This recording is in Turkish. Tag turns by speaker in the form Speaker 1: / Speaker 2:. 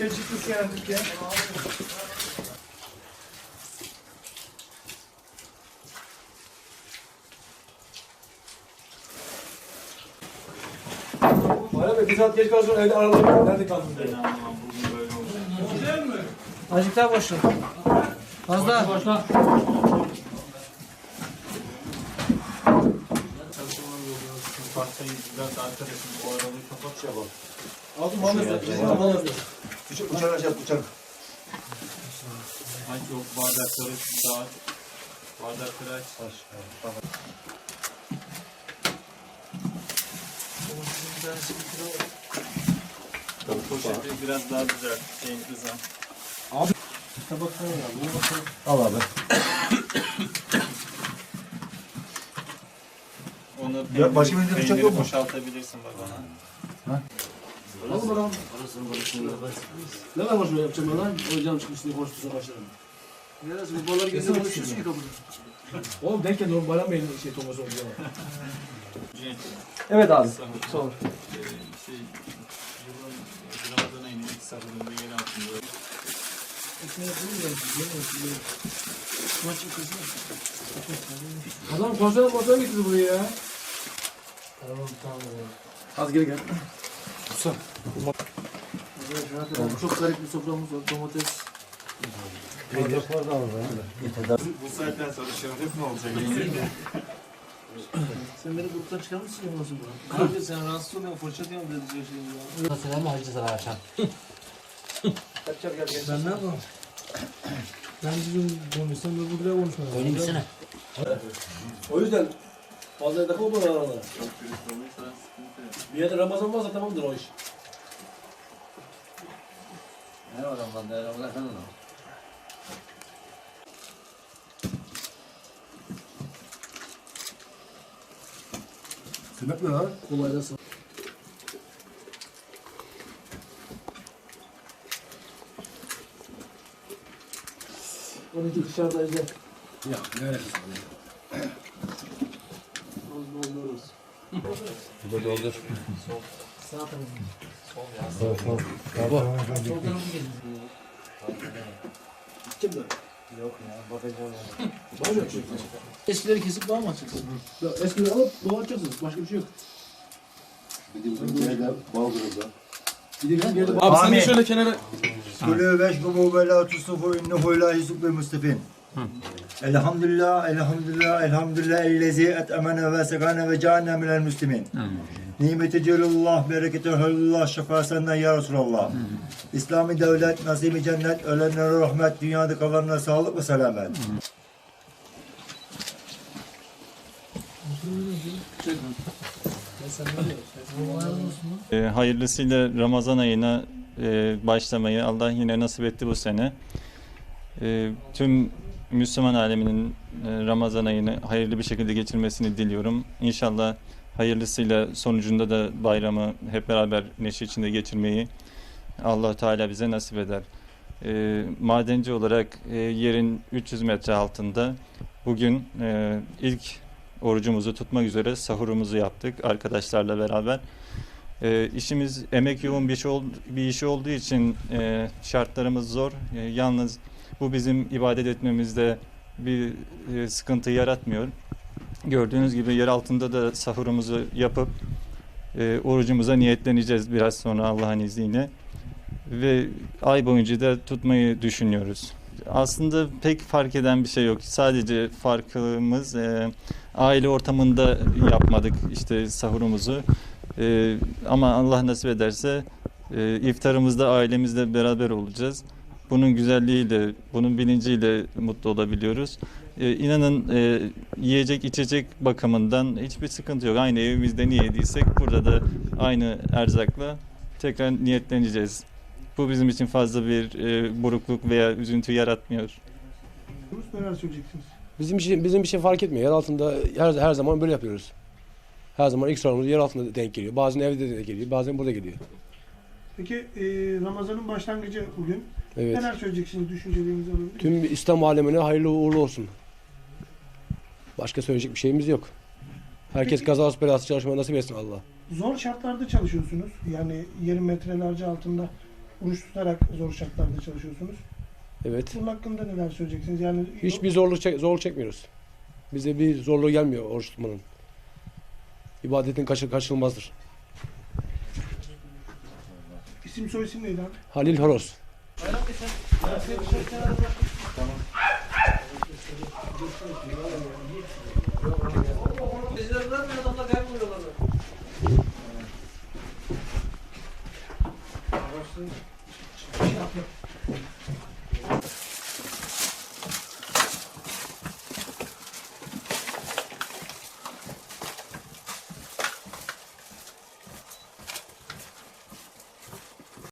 Speaker 1: şey çıktısı artık ya.
Speaker 2: Bana be bir saat geç kalsın evde aralarım. Nerede kaldın diye.
Speaker 1: Azıcık daha boşla. Az daha. Boşla.
Speaker 2: Aldım bana da. Bana da.
Speaker 3: Uçar aşağı uçar.
Speaker 4: Aç yok bardakları dağıt. Bardakları aç. Poşeti biraz daha güzel. Şeyin kızan.
Speaker 3: Al abi.
Speaker 4: Onu
Speaker 3: Ya başka bir bıçak yok mu?
Speaker 4: boşaltabilirsin bak ona.
Speaker 2: Al bakalım. Ne var başına yapacağım ben lan? O cam çıkmış diye konuşmuşsa başlarım.
Speaker 1: Bu balığı gözü konuşuyorsun ki kapıda.
Speaker 2: Oğlum geldi. oğlum Bayram Bey'in şey Thomas oldu ya. Evet abi. Sor.
Speaker 4: Şey, yılın Ramazan ayının ilk sahurunda yer altında.
Speaker 2: Adam konser motor getirdi buraya ya. Az geri gel.
Speaker 1: Çok garip bir soframız var. Domates.
Speaker 4: Bu saatten sonra şöhret mi olacak?
Speaker 1: Sen beni gruptan çıkarmışsın ya nasıl bu? Kanka sen rahatsız oluyorsun. Fırça diyorum dedi diyor şimdi ya.
Speaker 5: Selam hacı sana akşam.
Speaker 1: Ben ne yapayım? Ben bizim konuşsam da buraya konuşmam.
Speaker 5: Oynayayım gitsene.
Speaker 2: O yüzden fazla dakika olmadı aralara.
Speaker 4: Çok turist olursa sıkıntı yok.
Speaker 2: Bir yerde Ramazan varsa tamamdır o iş.
Speaker 5: Ne var lan ne var lan lan.
Speaker 3: Tırnak ne lan?
Speaker 2: Kolay sağ. Onunki dışarıda izle.
Speaker 3: Ya ne alakası
Speaker 2: Az
Speaker 5: Bu doldur.
Speaker 1: Sağ tarafı.
Speaker 2: Kim de?
Speaker 5: Yok ya bakacağım.
Speaker 2: Yok şey.
Speaker 1: Eskileri kesip daha mı açacaksın?
Speaker 2: Ya eskiden alıp doğacaksınız. Başka bir şey yok.
Speaker 3: Bizim yerde.
Speaker 2: Bir de bizim yerde
Speaker 1: Abi sen de şöyle kenara.
Speaker 3: Kulü veşkumu ve la tusufu innehu la yusuf ve mustafin. Elhamdülillah, elhamdülillah, elhamdülillah ellezi et'emene ve segane ve cealne minel müslimin. Nimeti celilullah, bereketi hallullah, şefasından ya Resulallah. İslami devlet, nasimi cennet, ölenlere rahmet, dünyada kalanlara sağlık ve selamet.
Speaker 4: E, hayırlısıyla Ramazan ayına e, başlamayı Allah yine nasip etti bu sene. E, tüm Müslüman aleminin e, Ramazan ayını hayırlı bir şekilde geçirmesini diliyorum. İnşallah hayırlısıyla sonucunda da bayramı hep beraber neşe içinde geçirmeyi Allah Teala bize nasip eder. E, madenci olarak e, yerin 300 metre altında bugün e, ilk orucumuzu tutmak üzere sahurumuzu yaptık arkadaşlarla beraber. E, işimiz emek yoğun bir, şey bir işi olduğu için e, şartlarımız zor. E, yalnız bu bizim ibadet etmemizde bir e, sıkıntı yaratmıyor. Gördüğünüz gibi yer altında da sahurumuzu yapıp e, orucumuza niyetleneceğiz biraz sonra Allah'ın izniyle. Ve ay boyunca da tutmayı düşünüyoruz. Aslında pek fark eden bir şey yok. Sadece farkımız e, aile ortamında yapmadık işte sahurumuzu. E, ama Allah nasip ederse e, iftarımızda ailemizle beraber olacağız. Bunun güzelliğiyle, bunun bilinciyle mutlu olabiliyoruz. E, inanın e, yiyecek içecek bakımından hiçbir sıkıntı yok. Aynı evimizde ne yediysek burada da aynı erzakla tekrar niyetleneceğiz. Bu bizim için fazla bir e, burukluk veya üzüntü yaratmıyor.
Speaker 1: Neler söyleyeceksiniz?
Speaker 6: Bizim için bizim bir şey fark etmiyor. Yer altında her, her zaman böyle yapıyoruz. Her zaman ilk sorumuz yer altında denk geliyor. Bazen evde de geliyor, bazen burada geliyor.
Speaker 1: Peki e, Ramazan'ın başlangıcı bugün.
Speaker 6: Evet.
Speaker 1: Neler söyleyeceksiniz? Düşüncelerinizi alabilir miyim?
Speaker 6: Tüm İslam alemine hayırlı uğurlu olsun. Başka söyleyecek bir şeyimiz yok. Herkes kazası belası çalışmayı nasip etsin Allah.
Speaker 1: Zor şartlarda çalışıyorsunuz. Yani yerin metrelerce altında.
Speaker 7: oruç tutarak zor şartlarda çalışıyorsunuz.
Speaker 6: Evet.
Speaker 7: Bunun hakkında neler söyleyeceksiniz? Yani
Speaker 6: Hiçbir zorluk, çek, zorluk çekmiyoruz. Bize bir zorluğu gelmiyor oruç tutmanın. İbadetin kaçı, kaçınılmazdır.
Speaker 7: İsim soy isim neydi abi?
Speaker 6: Halil Horoz.
Speaker 7: Tamam.